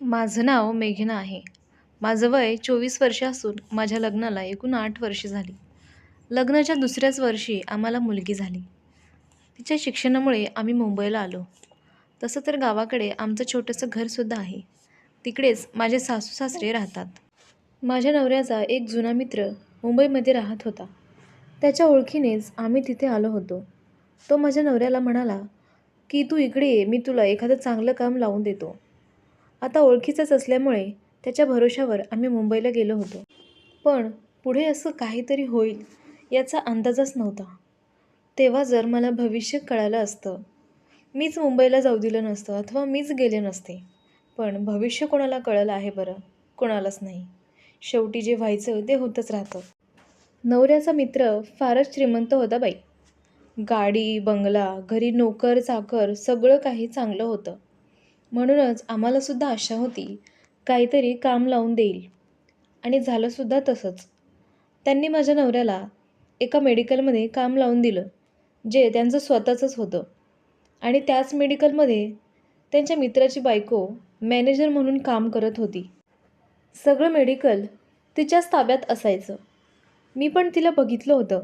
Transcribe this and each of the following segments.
माझं नाव मेघना आहे. माझं वय चोवीस वर्ष असून माझ्या लग्नाला एकूण आठ वर्षे झाली. लग्नाच्या दुसऱ्याच वर्षी आम्हाला मुलगी झाली. तिच्या शिक्षणामुळे आम्ही मुंबईला आलो. तसं तर गावाकडे आमचं छोटंसं घरसुद्धा आहे. तिकडेच माझे सासू सासरे राहतात. माझ्या नवऱ्याचा एक जुना मित्र मुंबईमध्ये राहत होता. त्याच्या ओळखीनेच आम्ही तिथे आलो होतो. तो माझ्या नवऱ्याला म्हणाला की तू इकडे ये मी तुला एखादं चांगलं काम लावून देतो. आता ओळखीचंच असल्यामुळे त्याच्या भरोशावर आम्ही मुंबईला गेलो होतो. पण पुढे असं काहीतरी होईल याचा अंदाजच नव्हता. तेव्हा जर मला भविष्य कळालं असतं मीच मुंबईला जाऊ दिलं नसतं अथवा मीच गेले नसते. पण भविष्य कोणाला कळलं आहे बरं? कोणालाच नाही. शेवटी जे व्हायचं ते होतच राहतं. नवऱ्याचा मित्र फारच श्रीमंत होता बाई. गाडी बंगला घरी नोकर चाकर सगळं काही चांगलं होतं. म्हणूनच आम्हालासुद्धा आशा होती काहीतरी काम लावून देईल. आणि झालंसुद्धा तसंच. त्यांनी माझ्या नवऱ्याला एका मेडिकलमध्ये काम लावून दिलं जे त्यांचं स्वतःचंच होतं. आणि त्याच मेडिकलमध्ये त्यांच्या मित्राची बायको मॅनेजर म्हणून काम करत होती. सगळं मेडिकल तिच्याच ताब्यात असायचं. मी पण तिला बघितलं होतं.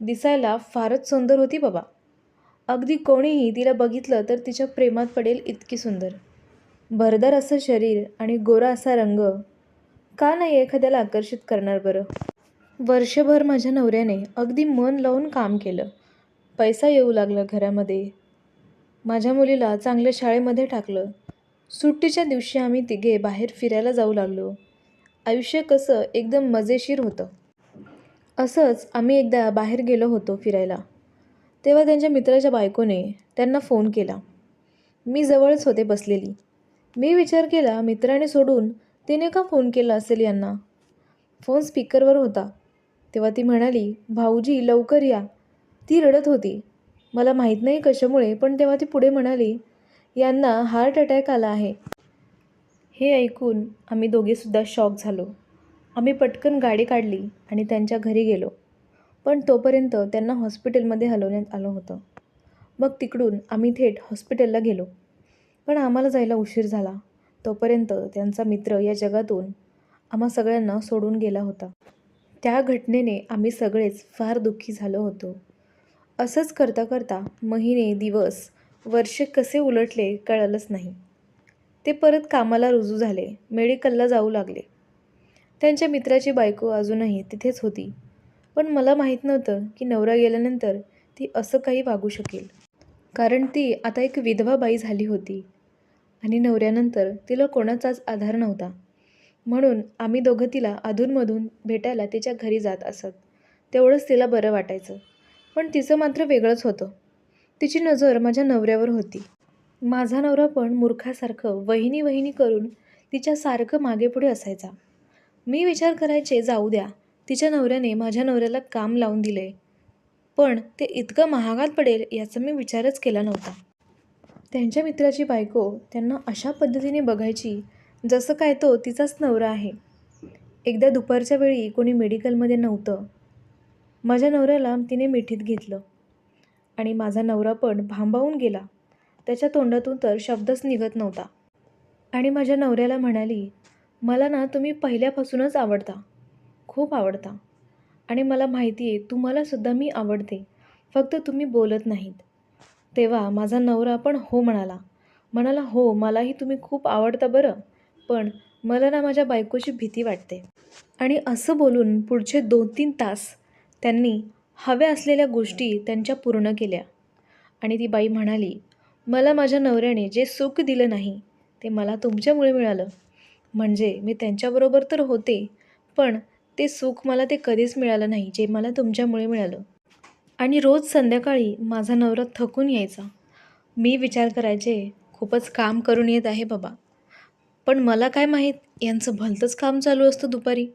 दिसायला फारच सुंदर होती बाबा. अगदी कोणीही तिला बघितलं तर तिच्या प्रेमात पडेल इतकी सुंदर. भरदार असं शरीर आणि गोरा असा रंग. का नाही एखाद्याला आकर्षित करणार बरं? वर्षभर माझ्या नवऱ्याने अगदी मन लावून काम केलं. पैसा येऊ लागला घरामध्ये. माझ्या मुलीला चांगल्या शाळेमध्ये टाकलं. सुट्टीच्या दिवशी आम्ही तिघे बाहेर फिरायला जाऊ लागलो. आयुष्य कसं एकदम मजेशीर होतं. असंच आम्ही एकदा बाहेर गेलो होतो फिरायला. तेव्हा त्यांच्या मित्राच्या बायकोने त्यांना फोन केला. मी जवळच होते बसलेली. मी विचार केला मित्राने सोडून तिने का फोन केला असेल यांना? फोन स्पीकरवर होता. तेव्हा ती म्हणाली भाऊजी लवकर या. ती रडत होती. मला माहीत नाही कशामुळे पण तेव्हा ती पुढे म्हणाली यांना हार्ट अटॅक आला आहे. हे ऐकून आम्ही दोघेसुद्धा शॉक झालो. आम्ही पटकन गाडी काढली आणि त्यांच्या घरी गेलो. पण तोपर्यंत त्यांना हॉस्पिटलमध्ये हलवण्यात आलं होतं. मग तिकडून आम्ही थेट हॉस्पिटलला गेलो. पण आम्हाला जायला उशीर झाला. तोपर्यंत त्यांचा मित्र या जगातून आम्हा सगळ्यांना सोडून गेला होता. त्या घटनेने आम्ही सगळेच फार दुःखी झालो होतो. असंच करता करता महिने दिवस वर्षे कसे उलटले कळालंच नाही. ते परत कामाला रुजू झाले. मेडिकलला जाऊ लागले. त्यांच्या मित्राची बायको अजूनही तिथेच होती. पण मला माहीत नव्हतं की नवरा गेल्यानंतर ती असं काही वागू शकेल. कारण ती आता एक विधवा बाई झाली होती आणि नवऱ्यानंतर तिला कोणाचाच आधार नव्हता. म्हणून आम्ही दोघं तिला अधूनमधून भेटायला तिच्या घरी जात असत. तेवढंच तिला बरं वाटायचं. पण तिचं मात्र वेगळंच होतं. तिची नजर माझ्या नवऱ्यावर होती. माझा नवरा पण मूर्खासारखं वहिनी वहिनी करून तिच्यासारखं मागेपुढे असायचा. मी विचार करायचे जाऊ द्या. तिच्या नवऱ्याने माझ्या नवऱ्याला काम लावून दिले. पण ते इतकं महागात पडेल याचा मी विचारच केला नव्हता. त्यांच्या मित्राची बायको त्यांना अशा पद्धतीने बघायची जसं काय तो तिचाच नवरा आहे. एकदा दुपारच्या वेळी कोणी मेडिकलमध्ये नव्हतं. माझ्या नवऱ्याला तिने मिठीत घेतलं. आणि माझा नवरा पण भांबावून गेला. त्याच्या तोंडातून तर शब्दच निघत नव्हता. आणि माझ्या नवऱ्याला म्हणाली मला ना तुम्ही पहिल्यापासूनच आवडता. खूप आवडता. आणि मला माहिती आहे तुम्हालासुद्धा मी आवडते. फक्त तुम्ही बोलत नाहीत. तेव्हा माझा नवरा पण हो म्हणाला. म्हणाला हो मलाही तुम्ही खूप आवडता बरं. पण मला ना माझ्या बायकोची भीती वाटते. आणि असं बोलून पुढचे दोन तीन तास त्यांनी हव्या असलेल्या गोष्टी त्यांच्या पूर्ण केल्या. आणि ती बाई म्हणाली मला माझ्या नवऱ्याने जे सुख दिलं नाही ते मला तुमच्यामुळे मिळालं. म्हणजे मी त्यांच्याबरोबर तर होते पण ते सुख मला ते कधीच मिळालं नाही जे मला तुमच्यामुळे मिळालं. आणि रोज संध्याकाळी माझा नवरा थकून यायचा. मी विचार करायचे खूपच काम करून येत आहे बाबा. पण मला काय माहीत यांचं भलतंच काम चालू असतं दुपारी.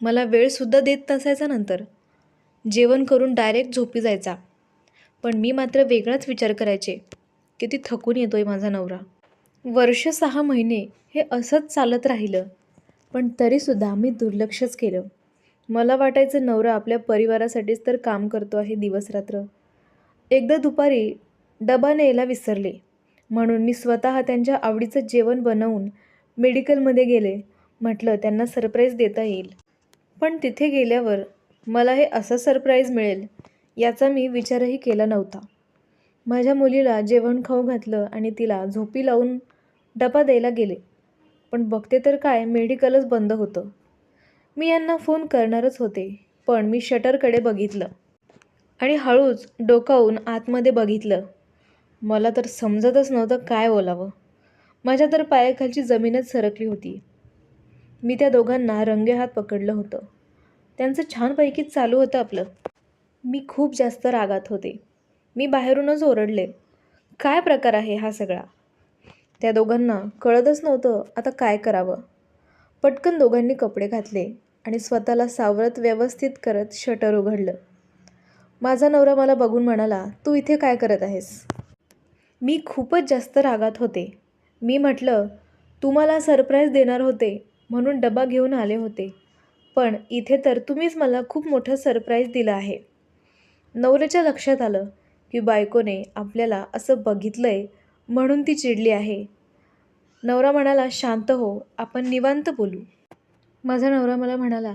मला वेळसुद्धा देत नसायचा नंतर. जेवण करून डायरेक्ट झोपी जायचा. पण मी मात्र वेगळाच विचार करायचे किती थकून येतो आहे माझा नवरा. वर्ष सहा महिने हे असंच चालत राहिलं. पण तरीसुद्धा मी दुर्लक्षच केलं. मला वाटायचं नवरा आपल्या परिवारासाठीच तर काम करतो आहे दिवसरात्र. एकदा दुपारी डबा न्यायला विसरले. म्हणून मी स्वतः त्यांच्या आवडीचं जेवण बनवून मेडिकलमध्ये गेले. म्हटलं त्यांना सरप्राईज देता येईल. पण तिथे गेल्यावर मला हे असं सरप्राईज मिळेल याचा मी विचारही केला नव्हता. माझ्या मुलीला जेवण खाऊ घातलं आणि तिला झोपी लावून डबा द्यायला गेले. पण बघते तर काय मेडिकलच बंद होतं. मी यांना फोन करणारच होते पण मी शटरकडे बघितलं. आणि हळूच डोकावून आतमध्ये बघितलं. मला तर समजतच नव्हतं काय बोलावं. माझ्या तर पायाखालची जमीनच सरकली होती. मी त्या दोघांना रंगेहात पकडलं होतं. त्यांचं छानपैकीच चालू होतं आपलं. मी खूप जास्त रागात होते. मी बाहेरूनच ओरडले. काय प्रकार आहे हा सगळा? त्या दोघांना कळतच नव्हतं आता काय करावं. पटकन दोघांनी कपडे घातले आणि स्वतःला सावरत व्यवस्थित करत शटर उघडलं. माझा नवरा मला बघून म्हणाला तू इथे काय करत आहेस? मी खूपच जास्त रागात होते. मी म्हटलं तुम्हाला सरप्राईज देणार होते म्हणून डबा घेऊन आले होते. पण इथे तर तुम्हीच मला खूप मोठं सरप्राईज दिलं आहे. नवऱ्याच्या लक्षात आलं की बायकोने आपल्याला असं बघितलं आहे म्हणून ती चिडली आहे. नवरा म्हणाला शांत हो आपण निवांत बोलू. माझा नवरा मला म्हणाला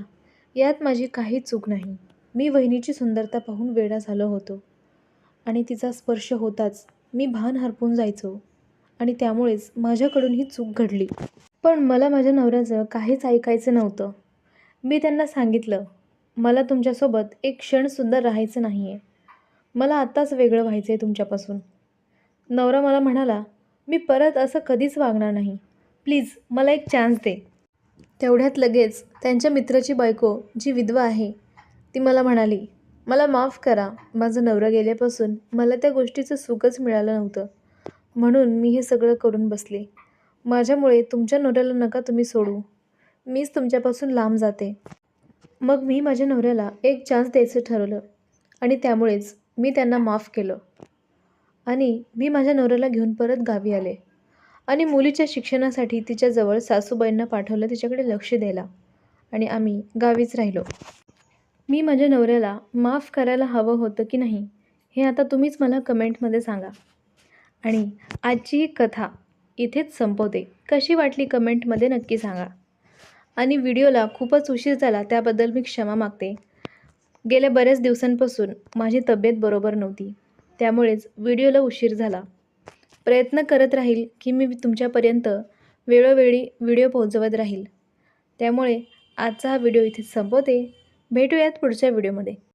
यात माझी काही चूक नाही. मी वहिनीची सुंदरता पाहून वेडा झालो होतो. आणि तिचा स्पर्श होताच मी भान हरपून जायचो. आणि त्यामुळेच माझ्याकडून ही चूक घडली. पण मला माझ्या नवऱ्याचं काहीच ऐकायचं नव्हतं. मी त्यांना सांगितलं मला तुमच्यासोबत एक क्षणसुद्धा राहायचं नाही आहे मला आत्ताच वेगळं व्हायचं आहे तुमच्यापासून. नवरा मला म्हणाला मी परत असं कधीच वागणार नाही. प्लीज मला एक चान्स दे. तेवढ्यात लगेच त्यांच्या मित्राची बायको जी विधवा आहे ती मला म्हणाली मला माफ करा. माझा नवरा गेल्यापासून मला त्या गोष्टीचं सुखच मिळालं नव्हतं. म्हणून मी हे सगळं करून बसले. माझ्यामुळे तुमच्या नवऱ्याला नका तुम्ही सोडू. मीच तुमच्यापासून लांब जाते. मग मी माझ्या नवऱ्याला एक चान्स द्यायचं ठरवलं आणि त्यामुळेच मी त्यांना माफ केलं. आणि मी माझ्या नवऱ्याला घेऊन परत गावी आले. आणि मुलीच्या शिक्षणासाठी तिच्याजवळ सासूबाईंना पाठवलं तिच्याकडे लक्ष द्यायला. आणि आम्ही गावीच राहिलो. मी माझ्या नवऱ्याला माफ करायला हवं होतं की नाही हे आता तुम्हीच मला कमेंटमध्ये सांगा. आणि आजची ही कथा इथेच संपवते. कशी वाटली कमेंटमध्ये नक्की सांगा. आणि व्हिडिओला खूपच उशीर झाला त्याबद्दल मी क्षमा मागते. गेल्या बऱ्याच दिवसांपासून माझी तब्येत बरोबर नव्हती. त्यामुळेच व्हिडिओला उशीर झाला. प्रयत्न करत राहील की मी तुमच्यापर्यंत वेळोवेळी व्हिडिओ पोहोचवत राहील. त्यामुळे आजचा हा व्हिडिओ इथे संपवते. भेटूयात पुढच्या व्हिडिओमध्ये.